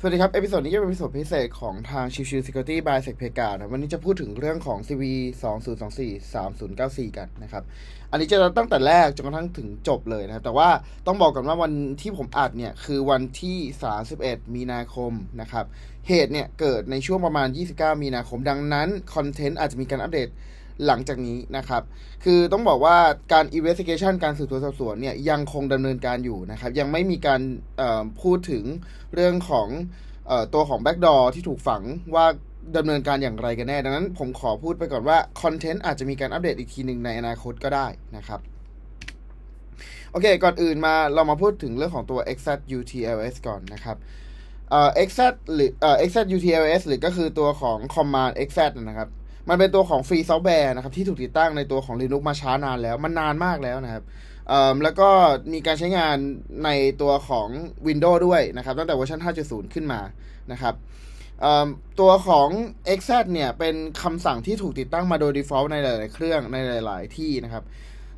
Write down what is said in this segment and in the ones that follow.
สวัสดีครับ เอพิโซดนี้จะเป็นเอพิโซดพิเศษของทางชิวชิว Security by s e c p a g a นะวันนี้จะพูดถึงเรื่องของ CV 2024 3094 กันนะครับ อันนี้จะตั้งแต่แรกจนกระทั่งถึงจบเลยนะครับแต่ว่าต้องบอกก่อนว่าวันที่ผมอัดเนี่ย คือวันที่ 31 มีนาคมนะครับ เหตุเนี่ย เกิดในช่วงประมาณ 29 มีนาคม ดังนั้น คอนเทนต์อาจจะมีการอัปเดต หลังจากนี้นะครับ คือต้องบอกว่าการ investigation การสืบสวนสอบสวนเนี่ยยังคงดำเนินการอยู่นะครับ ยังไม่มีการพูดถึงเรื่องของออตัวของ backdoor ที่ถูกฝังว่าดำเนินการอย่างไรกันแน่ ดังนั้นผมขอพูดไปก่อนว่า คอนเทนต์อาจจะมีการอัปเดตอีกทีหนึ่งในอนาคตก็ได้นะครับโอเค ก่อนอื่นมาเรามาพูดถึงเรื่องของตัว exact utls ก่อนนะครับเอ่อ exact หรือเอ่อ exact utls หรือก็คือตัวของ command exact นะครับ มันเป็นตัวของฟรีซอฟต์แวร์นะครับที่ถูกติดตั้งในตัวของ Linux มาช้านานแล้ว มันนานมากแล้วนะครับเอ่อแล้วก็มีการใช้งานในตัวของ Windows ด้วยนะครับ ตั้งแต่เวอร์ชัน 5.0 ขึ้นมานะครับตัวของ exec เนี่ยเป็นคำสั่งที่ถูกติดตั้งมาโดย default ในหลาย ๆ เครื่องในหลาย ๆ ที่นะครับ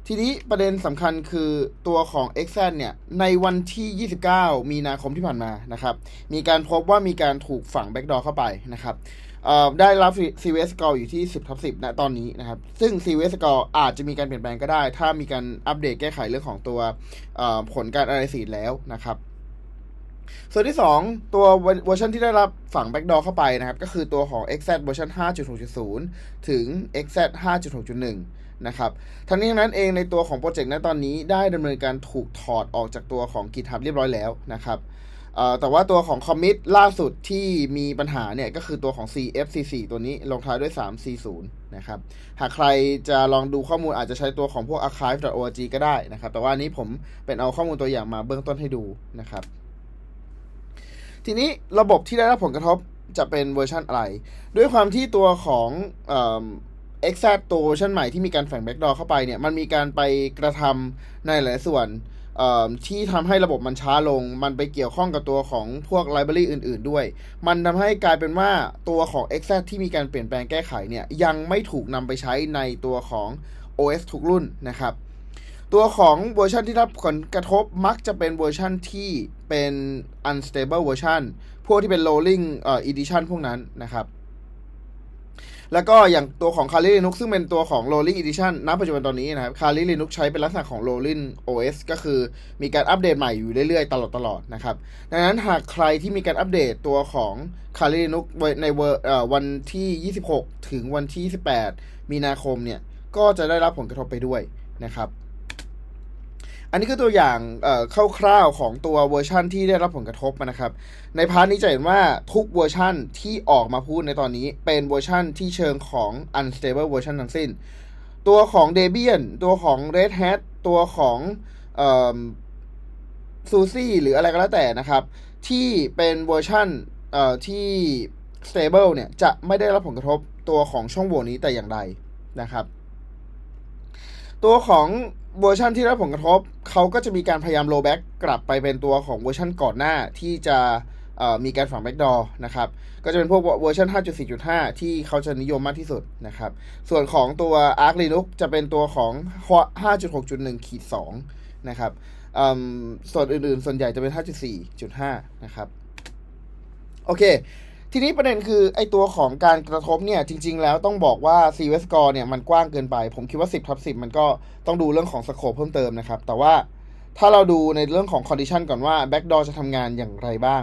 ทีนี้ประเด็นสำคัญคือตัวของ x a c t เนี่ยในวันที่ 29 มีนาคมที่ผ่านมานะครับ มีการพบว่ามีการถูกฝังแบ็กดอร์เข้าไปนะครับ ได้รับ CVS score อยู่ที่ 10ทับ10ณตอนนี้นะครับ ซึ่ง CVS score อาจจะมีการเปลี่ยนแปลงก็ได้ ถ้ามีการอัปเดตแก้ไขเรื่องของตัวผลการ analysis แล้วนะครับ ส่วนที่ 2 ตัวเวอร์ชันที่ได้รับฝังแบ็กดอร์เข้าไปนะครับ ก็คือตัวของ x z เวอร์ชัน5.6.0 ถึง x z 5.6.1 นะครับทั้งนี้ทั้งนั้นเองในตัวของโปรเจกต์ณตอนนี้ได้ดำเนินการถูกถอดออกจากตัวของ GitHub เรียบร้อยแล้วนะครับ แต่ว่าตัวของคอมมิตล่าสุดที่มีปัญหาเนี่ยก็คือตัวของ CFC4 ตัวนี้ลงท้ายด้วย 340 นะครับ หากใครจะลองดูข้อมูลอาจจะใช้ตัวของพวก archive.org ก็ได้นะครับ แต่ว่านี้ผมเป็นเอาข้อมูลตัวอย่างมาเบื้องต้นให้ดูนะครับ ทีนี้ระบบที่ได้รับผลกระทบจะเป็นเวอร์ชันอะไร ด้วยความที่ตัวของเอ่อ Exact ตัวเวอร์ชันใหม่ที่มีการแฝงแบ็กดอร์เข้าไปเนี่ย มันมีการไปกระทำในหลายส่วน ที่ทำให้ระบบมันช้าลง มันไปเกี่ยวข้องกับตัวของพวกไลบรารีอื่น ๆ ด้วย มันทำให้กลายเป็นว่าตัวของ Exact ที่มีการเปลี่ยนแปลงแก้ไขเนี่ย ยังไม่ถูกนำไปใช้ในตัวของ OS ทุกรุ่นนะครับ ตัวของเวอร์ชันที่รับผลกระทบมักจะเป็นเวอร์ชันที่เป็น unstable version พวกที่เป็น rolling เอ่อ edition พวกนั้นนะครับ แล้วก็อย่างตัวของ Kali Linux ซึ่งเป็นตัวของ rolling edition ณปัจจุบันตอนนี้นะครับ Kali Linux ใช้เป็นลักษณะของ rolling OS ก็คือมีการอัปเดตใหม่อยู่เรื่อยๆ ตลอดตลอดๆนะครับ ดังนั้นหากใครที่มีการอัปเดตตัวของ Kali Linux ในเร์เอ่อวันที่ 26 ถึงวันที่ 28 มีนาคมเนี่ย ก็จะได้รับผลกระทบไปด้วยนะครับ อันนี้คือตัวอย่างคร่าวๆของตัวเวอร์ชันที่ได้รับผลกระทบนะครับ ในพาร์ทนี้จะเห็นว่าทุกเวอร์ชันที่ออกมาพูดในตอนนี้เป็นเวอร์ชันที่เชิงของ unstable version ทั้งสิ้น ตัวของ Debian ตัวของ Red Hat ตัวของเอ่อ SUSE หรืออะไรก็แล้วแต่นะครับ ที่เป็นเวอร์ชันที่ stable เนี่ยจะไม่ได้รับผลกระทบตัวของช่องโหว่นี้แต่อย่างใดนะครับ ตัวของ เวอร์ชันที่ได้รับผลกระทบเขาก็จะมีการพยายามโรแบ็กกลับไปเป็นตัวของเวอร์ชันก่อนหน้าที่จะมีการฝังแบ็กดอร์นะครับ ก็จะเป็นพวกเวอร์ชัน5.4.5 ที่เขาจะนิยมมากที่สุดนะครับ ส่วนของตัว Arc Linux จะเป็นตัวของ 5.6.1ขีด2นะครับส่วนอื่นๆ ส่วนใหญ่จะเป็น 5.4.5 นะครับ โอเค ทีนี้ประเด็นคือไอตัวของการกระทบเนี่ยจริง ๆ แล้วต้องบอกว่า c v s score เนี่ยมันกว้างเกินไป ผมคิดว่า 10ทับ10 มันก็ต้องดูเรื่องของสโคปเพิ่มเติมนะครับ แต่ว่าถ้าเราดูในเรื่องของ condition ก่อนว่า backdoor จะทำงานอย่างไรบ้าง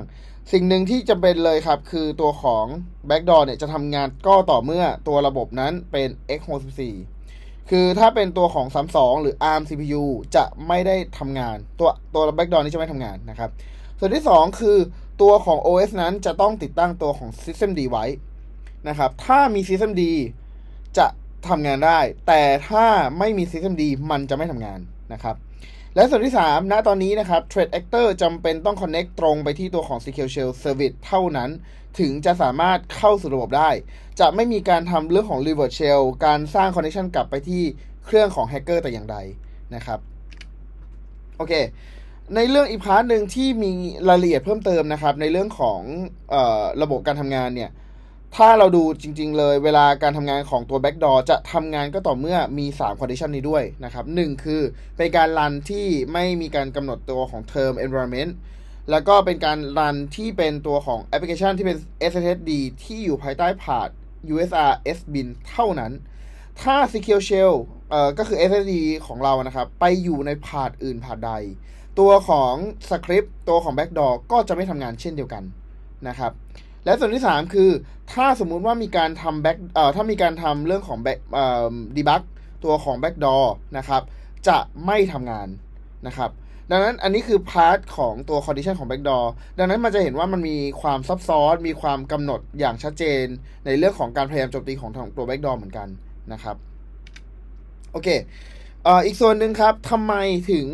สิ่งหนึ่งที่จำเป็นเลยครับ คือตัวของ backdoor เนี่ยจะทำงานก็ต่อเมื่อตัวระบบนั้นเป็น x64 คือถ้าเป็นตัวของ 32 หรือ ARM CPU จะไม่ได้ทำงาน ตัวตัว backdoor นี้จะไม่ทำงานนะครับ ส่วนที่ 2 คือ ตัวของ OS นั้นจะต้องติดตั้งตัวของ System D ไว้นะครับ ถ้ามี System D จะทำงานได้ แต่ถ้าไม่มี System D มันจะไม่ทำงานนะครับ และส่วนที่ 3 ณ ตอนนี้นะครับ Threat Actor จำเป็นต้อง Connect ตรงไปที่ตัวของ Secure Shell Service เท่านั้น ถึงจะสามารถเข้าสู่ระบบได้ จะไม่มีการทำเรื่องของ Reverse Shell การสร้าง Connection กลับไปที่เครื่องของแฮกเกอร์แต่อย่างใดนะครับ โอเค ในเรื่องอีกพาร์ทหนึ่งที่มีรายละเอียดเพิ่มเติมนะครับ ในเรื่องของออระบบการทำงานเนี่ย ถ้าเราดูจริง ๆ เลยเวลาการทำงานของตัว backdoor จะทำงานก็ต่อเมื่อมี3 condition นี้ด้วยนะครับหนึ่งคือเป็นการรันที่ไม่มีการกำหนดตัวของ term environment แล้วก็เป็นการรันที่เป็นตัวของแอปพลิเคชันที่เป็น SSD ที่อยู่ภายใต้พาร์ท USR SBIN เท่านั้น ถ้า Secure Shell เอ่อก็คือ SSD ของเรานะครับ ไปอยู่ในพาร์ทอื่นพาร์ทใด ตัวของสคริปต์ตัวของ Backdoor ก็จะไม่ทำงานเช่นเดียวกันนะครับ และส่วนที่ 3 คือ ถ้าสมมุติว่ามีการทำ back เอ่อถ้ามีการทำเรื่องของ back เอ่อ debug ตัวของ backdoor นะครับ จะไม่ทำงานนะครับ ดังนั้นอันนี้คือพาร์ทของตัว condition ของ backdoor ดังนั้นมันจะเห็นว่ามันมีความซับซ้อน มีความกำหนดอย่างชัดเจน ในเรื่องของการพยายามโจมตีของทางตัว backdoor เหมือนกัน นะครับโอเคเอ่ออีกส่วนหนึ่งครับทำไมถึง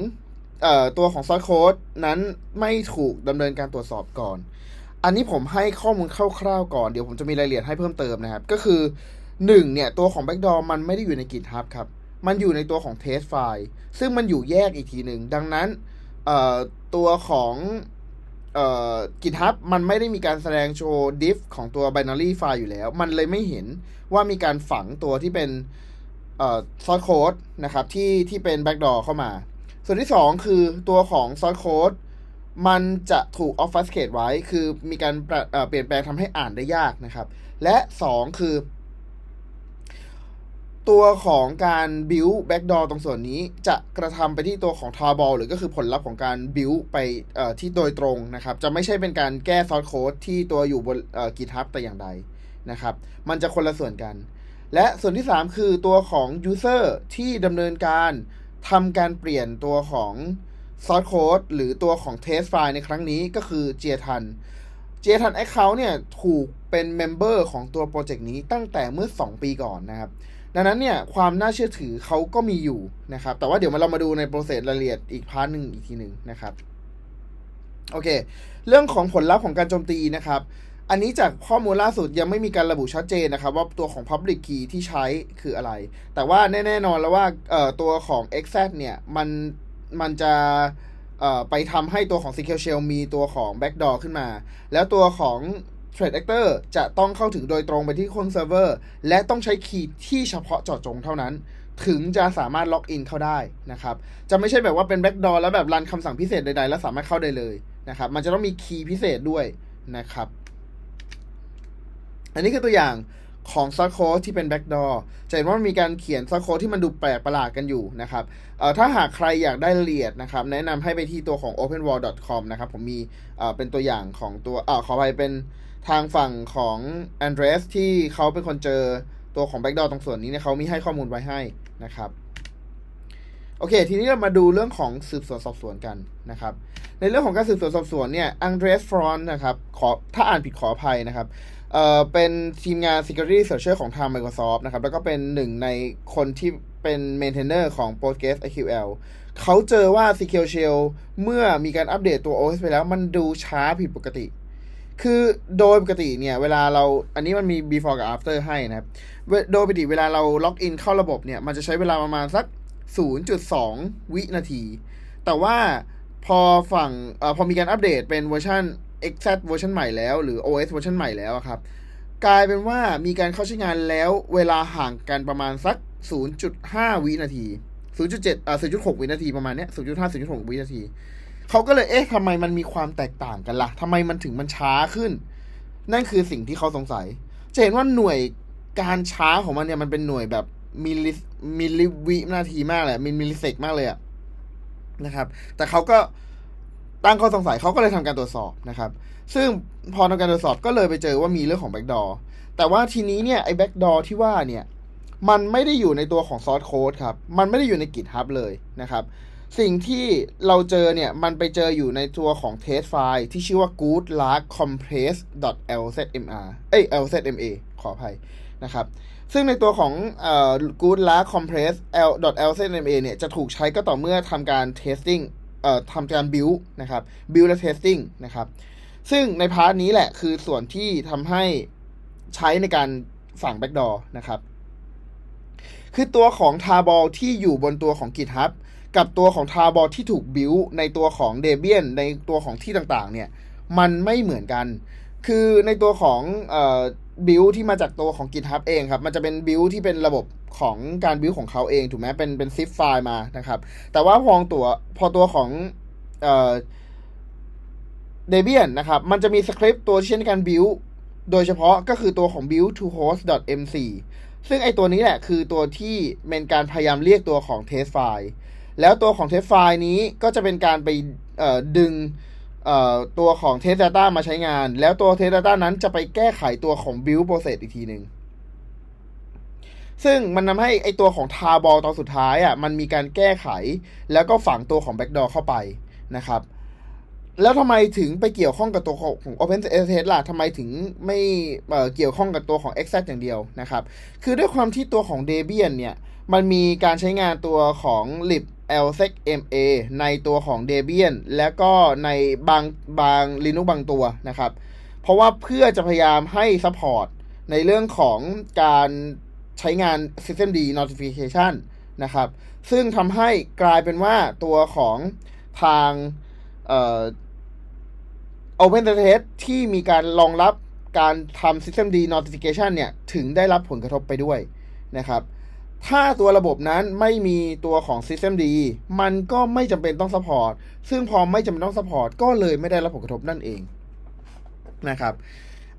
เอ่อตัวของ source code นั้นไม่ถูกดำเนินการตรวจสอบก่อน อันนี้ผมให้ข้อมูลคร่าวๆก่อน เดี๋ยวผมจะมีรายละเอียดให้เพิ่มเติมนะครับ ก็คือ 1 เนี่ย ตัวของ Backdoor มันไม่ได้อยู่ใน GitHub ครับ มันอยู่ในตัวของ test file ซึ่งมันอยู่แยกอีกทีหนึ่ง ดังนั้นเอ่อตัวของเอ่อ GitHub มันไม่ได้มีการแสดงโชว์ diff ของตัว binary file อยู่แล้ว มันเลยไม่เห็น ว่ามีการฝังตัวที่เป็นเอ่อ source code นะครับที่ที่เป็น backdoor เข้ามา ส่วนที่ 2 คือตัวของ source code มันจะถูก obfuscate ไว้ คือมีการเปลี่ยนแปลงทำให้อ่านได้ยากนะครับ และ 2 คือ ตัวของการ build backdoor ตรงส่วนนี้จะกระทำไปที่ตัวของ tarball หรือก็คือผลลัพธ์ของการ build ไปที่โดยตรงนะครับ จะไม่ใช่เป็นการแก้ source code ที่ตัวอยู่บนเอ่อ GitHub แต่อย่างใด นะครับ มันจะคนละส่วนกัน และส่วนที่ 3 คือตัวของ user ที่ดำเนินการทำการเปลี่ยนตัวของ source code หรือตัวของ test file ในครั้งนี้ก็คือเจียทันเจียทัน Account เนี่ยถูกเป็นเมมเบอร์ของตัวโปรเจกต์นี้ตั้งแต่เมื่อ 2 ปีก่อนนะครับ ดังนั้นเนี่ยความน่าเชื่อถือเขาก็มีอยู่นะครับ แต่ว่าเดี๋ยวมาเรามาดูในโปรเซสรายละเอียดอีกพาร์ทหนึ่งอีกทีหนึ่งนะครับ โอเค เรื่องของผลลัพธ์ของการโจมตีนะครับ อันนี้จากข้อมูลล่าสุดยังไม่มีการระบุชัดเจนนะครับ ว่าตัวของ Public Key ที่ใช้คืออะไร แต่ว่าแน่ๆนอนแล้วว่าตัวของ e x a c เนี่ยมันมันจะไปทำให้ตัวของ Secure Shell มีตัวของ Backdoor ขึ้นมา แล้วตัวของ Threat Actor จะต้องเข้าถึงโดยตรงไปที่คนเซิร์ฟเวอร์และต้องใช้คีย์ที่เฉพาะเจาะจงเท่านั้น ถึงจะสามารถล็อกอินเข้าได้นะครับ จะไม่ใช่แบบว่าเป็น Backdoor แล้วแบบรันคำสั่งพิเศษใดๆ แล้วสามารถเข้าได้เลยนะครับ มันจะต้องมีคีย์พิเศษด้วยนะครับ อันนี้คือตัวอย่างของซอสโค้ดที่เป็น backdoor จะเห็นว่ามีการเขียนซอสโค้ดที่มันดูแปลกประหลาดกันอยู่นะครับถ้าหากใครอยากได้ละเอียดนะครับ แนะนำให้ไปที่ตัวของ openwall.com นะครับ ผมมีเป็นตัวอย่างของตัวเอ่อขอไปเป็นทางฝั่งของ Andres ที่เขาเป็นคนเจอตัวของ backdoor ตรงส่วนนี้เนี่ยเขามีให้ข้อมูลไว้ให้นะครับโอเค ทีนี้เรามาดูเรื่องของสืบสวนสอบสวนกันนะครับ ในเรื่องของการสืบสวนสอบสวนเนี่ยอังเดรสฟรอนนะครับขอถ้าอ่านผิดขออภัยนะครับ เอ่อเป็นทีมงาน Security Researcher ของทาง Microsoft นะครับ แล้วก็เป็นหนึ่งในคนที่เป็น Maintainer ของ Postgres SQL เขาเจอว่า Secure Shell เมื่อมีการอัปเดตตัว OS ไปแล้วมันดูช้าผิดปกติ คือโดยปกติเนี่ย เวลาเราอันนี้มันมี before กับ after ให้นะครับ โดยปกติเวลาเราล็อกอินเข้าระบบเนี่ย มันจะใช้เวลาประมาณสัก 0.2 วินาที แต่ว่าพอฝั่งอพอมีการอัปเดตเป็นเวอร์ชัน XZ เวอร์ชันใหม่แล้ว หรือ OS เวอร์ชันใหม่แล้วอะครับ กลายเป็นว่ามีการเข้าใช้งานแล้วเวลาห่างกันประมาณสัก 0.5 วินาที 0.7อ่า0.6 วินาทีประมาณเนี้ย0.5 0.6 วินาที เขาก็เลย เอ๊ะทำไมมันมีความแตกต่างกันละ่ะทำไมมันถึงมันช้าขึ้น นั่นคือสิ่งที่เขาสงสัย จะเห็นว่าหน่วยการช้าของมันเนี่ยมันเป็นหน่วยแบบมิลลิมิลลิวินาทีมากเลยมิลมิลลิเซกมากเลยอะนะครับ แต่เขาก็ ตั้งข้อสงสัยเขาก็เลยทำการตรวจสอบนะครับ ซึ่งพอทำการตรวจสอบก็เลยไปเจอว่ามีเรื่องของแบ็กดอร์แต่ว่าทีนี้เนี่ยไอ้แบ็กดอร์ที่ว่าเนี่ยมันไม่ได้อยู่ในตัวของซอสโค้ดครับ มันไม่ได้อยู่ใน GitHub เลยนะครับ สิ่งที่เราเจอเนี่ย มันไปเจออยู่ในตัวของ test file ที่ชื่อว่า good lark compress lzmr เอ้ย lzma ขออภัยนะครับ ซึ่งในตัวของเอ่อ good lark compress l lzma เนี่ย จะถูกใช้ก็ต่อเมื่อทำการ testing เอ่อทำการ build นะครับ build และ testing นะครับ ซึ่งในพาร์ทนี้แหละคือส่วนที่ทำให้ใช้ในการฝัง backdoor นะครับ คือตัวของ tarball ที่อยู่บนตัวของ GitHub กับตัวของ tarball ที่ถูก build ในตัวของ Debian ในตัวของที่ต่างๆ เนี่ย มันไม่เหมือนกัน คือในตัวของ เอ่อ build ที่มาจากตัวของ GitHub เองครับ มันจะเป็น build ที่เป็นระบบของการ build ของเขาเองถูกไหมเป็นเป็น zip ไฟล์มานะครับ แต่ว่าพอตัวพอตัวของเอ่อ Debian นะครับ มันจะมีสคริปต์ตัวที่นการ build โดยเฉพาะก็คือตัวของ build to host mc ซึ่งไอตัวนี้แหละคือตัวที่เป็นการพยายามเรียกตัวของ test file แล้วตัวของ test file นี้ก็จะเป็นการไปดึง ตัวของ test data มาใช้งาน แล้วตัว test data นั้นจะไปแก้ไขตัวของ build process อีกทีหนึ่งซึ่งมันทำให้ไอตัวของทาบอลตอนสุดท้ายอะมันมีการแก้ไข แล้วก็ฝังตัวของ backdoor เข้าไปนะครับ แล้วทำไมถึงไปเกี่ยวข้องกับตัวของ Open s s ล่ะทำไมถึงไม่เเกี่ยวข้องกับตัวของ Exact อย่างเดียวนะครับ คือด้วยความที่ตัวของ Debian เนี่ยมันมีการใช้งานตัวของ lib lsec ma ในตัวของ Debian แล้วก็ในบางบาง Linux บางตัวนะครับ เพราะว่าเพื่อจะพยายามให้ support ในเรื่องของการใช้งาน systemd notification นะครับ ซึ่งทำให้กลายเป็นว่าตัวของทางเอ่อ OpenSSH ที่มีการรองรับการทำ systemd notification เนี่ย ถึงได้รับผลกระทบไปด้วยนะครับ ถ้าตัวระบบนั้นไม่มีตัวของ systemd มันก็ไม่จำเป็นต้อง support ซึ่งพอไม่จำเป็นต้อง support ก็เลยไม่ได้รับผลกระทบนั่นเองนะครับ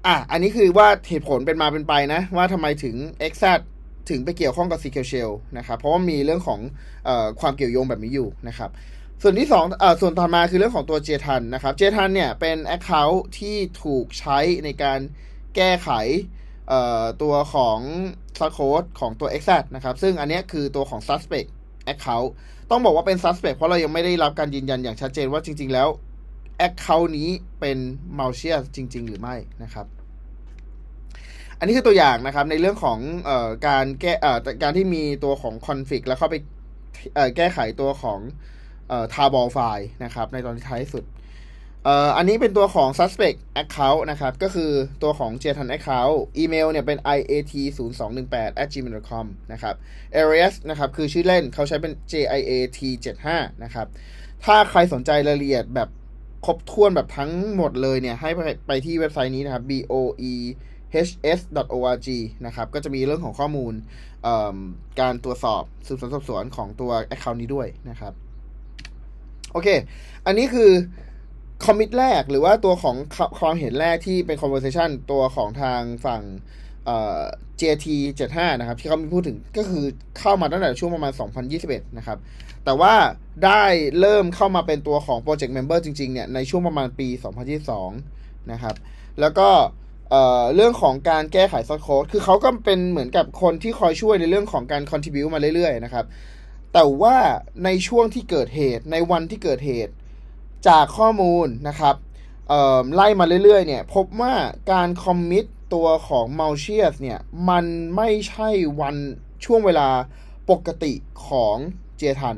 อะอันนี้คือว่าเหตุผลเป็นมาเป็นไปนะ ว่าทำไมถึง Exat ถึงไปเกี่ยวข้องกับ SQL Shell นะครับ เพราะว่ามีเรื่องของออความเกี่ยวโยงแบบนี้อยู่นะครับ ส่วนที่สองอส่วนต่อมาคือเรื่องของตัว JTAN นะครับ JTAN เนี่ยเป็น Account ที่ถูกใช้ในการแก้ไข ตัวของ source code ของตัว Exat นะครับ ซึ่งอันนี้คือตัวของ suspect account ต้องบอกว่าเป็น suspect เพราะเรายังไม่ได้รับการยืนยันอย่างชัดเจนว่าจริง ๆ แล้ว account นี้เป็น malicious จริง ๆ หรือไม่นะครับอันนี้คือตัวอย่างนะครับในเรื่องของออการแก่การที่มีตัวของ config แล้วเข้าไปแก้ไขตัวของเอ่อ tarball file นะครับในตอนท้ายสุด เอ่ออันนี้เป็นตัวของ suspect account นะครับ ก็คือตัวของ jtan account อีเมลเนี่ยเป็น iat 0 2 1 8 at gmail com นะครับ alias นะครับ คือชื่อเล่นเขาใช้เป็น jiat 7 5นะครับ ถ้าใครสนใจรายละเอียดแบบครบถ้วนแบบทั้งหมดเลยเนี่ย ให้ไปไปที่เว็บไซต์นี้นะครับ boe hs.org นะครับ ก็จะมีเรื่องของข้อมูลการตรวจสอบสืบสวนสอบสวนของตัว Account นี้ด้วยนะครับ โอเค อันนี้คือ คอมมิตแรกหรือว่าตัวของความเห็นแรกที่เป็น conversation ตัวของทางฝั่งเอ่อ JT 75นะครับ ที่เขามีพูดถึงก็คือเข้ามาตั้งแต่ช่วงประมาณ 2021 นะครับ แต่ว่าได้เริ่มเข้ามาเป็นตัวของ Project Member จริง ๆ เนี่ย ในช่วงประมาณปี 2022 นะครับ แล้วก็เรื่องของการแก้ไขซอสโค้ดคือเขาก็เป็นเหมือนกับคนที่คอยช่วยในเรื่องของการ contribute มาเรื่อย ๆ นะครับ แต่ว่าในช่วงที่เกิดเหตุในวันที่เกิดเหตุ จากข้อมูลนะครับไล่มาเรื่อยๆเนี่ยพบว่าการคอมมิตตัวของ Malicious เนี่ยมันไม่ใช่วันช่วงเวลาปกติของเจทัน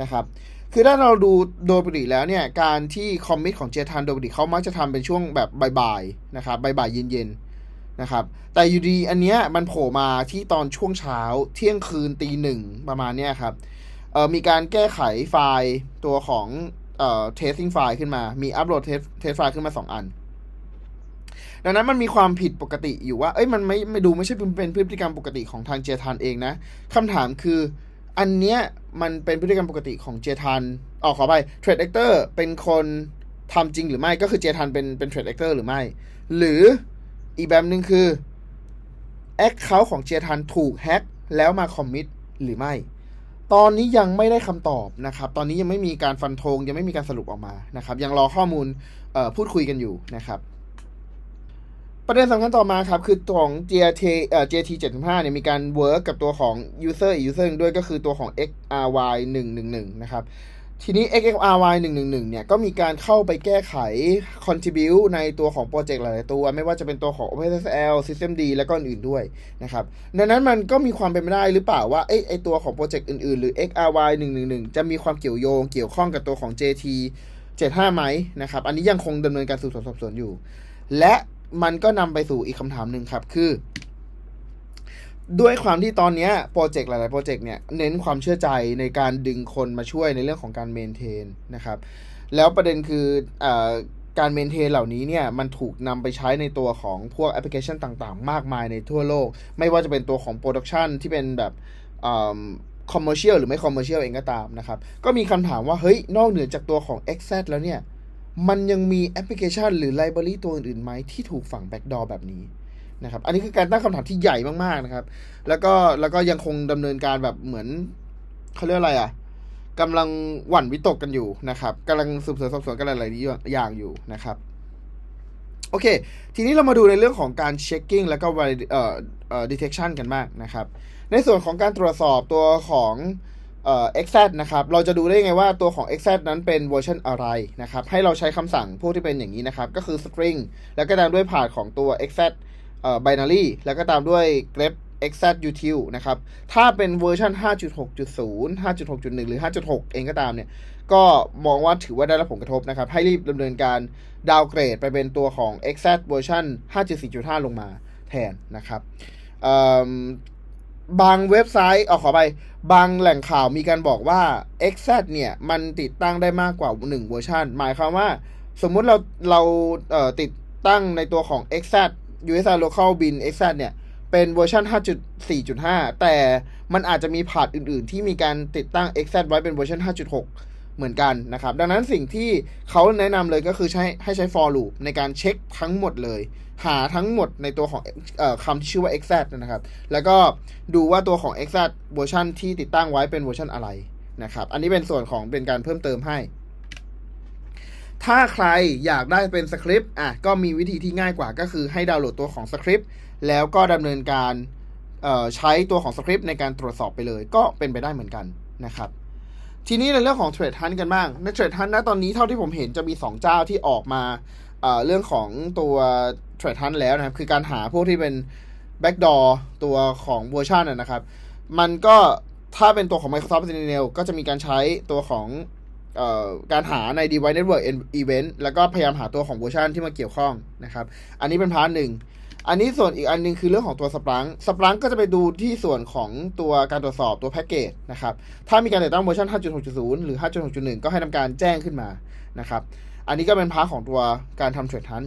นะครับคือถ้าเราดูโดยปกติแล้วเนี่ยการที่คอมมิตของเจทันโดยปกติเขามักจะทำเป็นช่วงแบบบ่ายๆนะครับบ่ายๆเย็นๆนะครับแต่อยู่ดีอันเนี้ยมันโผล่มาที่ตอนช่วงเช้าเที่ยงคืนตีหนึ่งประมาณเนี้ยครับมีการแก้ไขไฟล์ตัวของ เอ่อ testing ไฟล์ขึ้นมา มีอัปโหลด test test ไฟล์ขึ้นมา 2 อัน ดังนั้นมันมีความผิดปกติอยู่ว่า เอ้ย มันไม่ไม่ดูไม่ใช่เป็นพฤติกรรมปกติของทางเจทันเองนะคำถามคือ อันเนี้ยมันเป็นพฤติกรรมปกติของเจทันอ๋อขอไปเทรด actor เป็นคนทำจริงหรือไม่ ก็คือเจทันเป็นเป็นเทรด actor หรือไม่ หรืออีกแบบหนึ่งคือ Account ของเจทันถูกแฮ็กแล้วมาคอมมิตหรือไม่ ตอนนี้ยังไม่ได้คำตอบนะครับ ตอนนี้ยังไม่มีการฟันธงยังไม่มีการสรุปออกมานะครับ ยังรอข้อมูลพูดคุยกันอยู่นะครับ ประเด็นสำคัญต่อมาครับคือตัวของ JT เอ่อ JT 75เนี่ยมีการเวิร์กกับตัวของ user อีก user หนึ่งด้วยก็คือตัวของ XRY 111นะครับ ทีนี้ XXRY 111 เนี่ย ก็มีการเข้าไปแก้ไข contribute ในตัวของโปรเจกต์หลาย ๆ ตัว ไม่ว่าจะเป็นตัวของ OpenSSL systemd และก็อื่น ๆ ด้วยนะครับ ดังนั้นมันก็มีความเป็นไปได้หรือเปล่าว่าไอ้ไอตัวของโปรเจกต์อื่น ๆ หรือ XRY 111 จะมีความเกี่ยวโยง เกี่ยวข้องกับตัวของ JT 75ไหมนะครับ อันนี้ยังคงดำเนินการสืบสวนสอบสวนอยู่ และมันก็นำไปสู่อีกคำถามหนึ่งครับ คือ ด้วยความที่ตอนนี้โปรเจกต์หลาย ๆ โปรเจกต์เนี่ยเน้นความเชื่อใจในการดึงคนมาช่วยในเรื่องของการเมนเทนนะครับ แล้วประเด็นคืออการเมนเทนเหล่านี้เนี่ยมันถูกนำไปใช้ในตัวของพวกแอปพลิเคชันต่าง ๆ มากมายในทั่วโลก ไม่ว่าจะเป็นตัวของโปรดักชันที่เป็นแบบคอมเมอร์เชียลหรือไม่คอมเมอร์เชียลเองก็ตามนะครับ ก็มีคำถามว่า เฮ้ย นอกเหนือจากตัวของ x z แล้วเนี่ย มันยังมีแอปพลิเคชันหรือไลบรารีตัวอื่นๆไหมที่ถูกฝังแบ็กดอแบบนี้ นะครับอันนี้คือการตั้งคำถามที่ใหญ่มากๆนะครับ แล้วก็แล้วก็ยังคงดำเนินการแบบเหมือนเขาเรียกอะไรอะกำลังหวั่นวิตกกันอยู่นะครับกำลังสืบสวนสอบสวนกันหลายๆอย่างอยู่นะครับโอเค ทีนี้เรามาดูในเรื่องของการเช็คกิ้งแล้วก็ Vali- เอ่อเอ่อ detection กันมากนะครับ ในส่วนของการตรวจสอบตัวของเอ่อ exat นะครับ เราจะดูได้ไงว่าตัวของ exat นั้นเป็นเวอร์ชันอะไรนะครับ ให้เราใช้คำสั่งพวกที่เป็นอย่างนี้นะครับ ก็คือ string แล้วก็ตามด้วยผ่านของตัว exat เอ่อ binary แล้วก็ตามด้วย grep exat util นะครับ ถ้าเป็นเวอร์ชัน5.6.0 5.6.1 หรือ 5.6 เองก็ตามเนี่ย ก็มองว่าถือว่าได้รับผลกระทบนะครับ ให้รีบดำเนินการดาวเกรดไปเป็นตัวของ Exact เวอร์ชัน5.4.5 ลงมาแทนนะครับเอิ่มบางเว็บไซต์เอาขอไป บางแหล่งข่าวมีการบอกว่า Exact เนี่ย มันติดตั้งได้มากกว่า 1 เวอร์ชันหมายความว่า สมมุติเราเราเอ่อติดตั้งในตัวของ Exact USR Local Bin e x a เนี่ยเป็นเวอร์ชัน5.4.5 แต่มันอาจจะมีพาร์ทอื่นๆ ที่มีการติดตั้ง e x a ไว้เป็นเวอร์ชัน5.6 เหมือนกันนะครับ ดังนั้นสิ่งที่เขาแนะนำเลยก็คือใช้ให้ใช้ for loop ในการเช็คทั้งหมดเลย หาทั้งหมดในตัวของออคำที่ชื่อว่า exact นะครับ แล้วก็ดูว่าตัวของ exact เวอร์ชันที่ติดตั้งไว้เป็นเวอร์ชันอะไรนะครับ อันนี้เป็นส่วนของเป็นการเพิ่มเติมให้ ถ้าใครอยากได้เป็นสคริปต์อะก็มีวิธีที่ง่ายกว่าก็คือให้ดาวน์โหลดตัวของสคริปต์แล้วก็ดำเนินการใช้ตัวของสคริปต์ในการตรวจสอบไปเลย ก็เป็นไปได้เหมือนกันนะครับ ทีนี้ในเรื่องของเทรดฮันกันบ้างในเทรดฮันนะตอนนี้เท่าที่ผมเห็นจะมี 2 เจ้าที่ออกมาเเรื่องของตัวเทรดฮันแล้วนะครับ คือการหาพวกที่เป็นแบ็กดอร์ตัวของเวอร์ชันนะครับ มันก็ถ้าเป็นตัวของ Microsoft Sentinel ก็จะมีการใช้ตัวของ การหาใน Device Network Event แล้วก็พยายามหาตัวของเวอร์ชันที่มาเกี่ยวข้องนะครับ อันนี้เป็นพาร์ทหนึ่ง อันนี้ส่วนอีกอันหนึงคือเรื่องของตัวสปรังสปรังก็จะไปดูที่ส่วนของตัวการตรวจสอบตัวแพ็กเกจนะครับ ถ้ามีการติดตั้งเวอร์ชัน5.6.0 หรือ 5.6.1 ก็ให้ทำการแจ้งขึ้นมานะครับ อันนี้ก็เป็นพาร์ทของตัวการทำเทรดทัน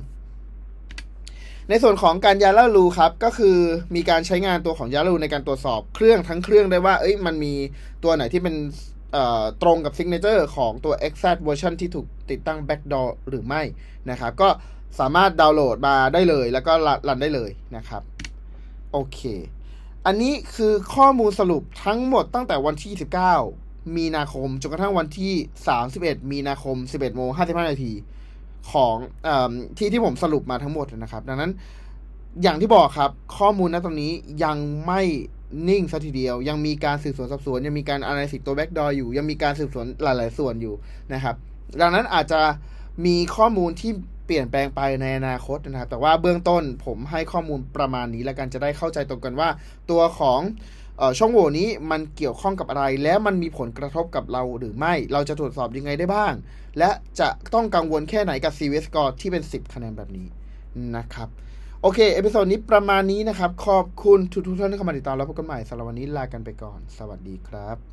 ในส่วนของการยาลารูครับก็คือมีการใช้งานตัวของยาลารูในการตรวจสอบเครื่องทั้งเครื่องได้ว่าเอ้ยมันมีตัวไหนที่เป็น ตรงกับ Signature ของตัว Exact Version ที่ถูกติดตั้ง Backdoor หรือไม่นะครับ ก็สามารถดาวน์โหลดมาได้เลยแล้วก็รันได้เลยนะครับ โอเค อันนี้คือข้อมูลสรุปทั้งหมดตั้งแต่วันที่29มีนาคมจนกระทั่งวันที่ 31 มีนาคม 11โมง55 นาทีของอที่ที่ผมสรุปมาทั้งหมดนะครับ ดังนั้นอย่างที่บอกครับ ข้อมูลณตอนนี้ยังไม่ นิ่งสัทีเดียว ยังมีการสืบสวนสอบสวน ยังมีการ analysis ตัว backdoor อยู่ ยังมีการสืบสวนหลาย ๆ ส่วนอยู่นะครับ ดังนั้นอาจจะมีข้อมูลที่เปลี่ยนแปลงไปในอนาคตนะครับ แต่ว่าเบื้องต้นผมให้ข้อมูลประมาณนี้แล้วกันจะได้เข้าใจตรงกันว่า ตัวของออช่องโหว่นี้มันเกี่ยวข้องกับอะไร และมันมีผลกระทบกับเราหรือไม่ เราจะตรวจสอบยังไงได้บ้าง และจะต้องกังวลแค่ไหนกับ CVS Score ที่เป็น 10 คะแนนแบบนี้นะครับ โอเค เอพิโซดนี้ประมาณนี้นะครับ ขอบคุณทุกๆท่านที่เข้ามาติดตามแล้วพบกันใหม่สำหรับวันนี้ลากันไปก่อน สวัสดีครับ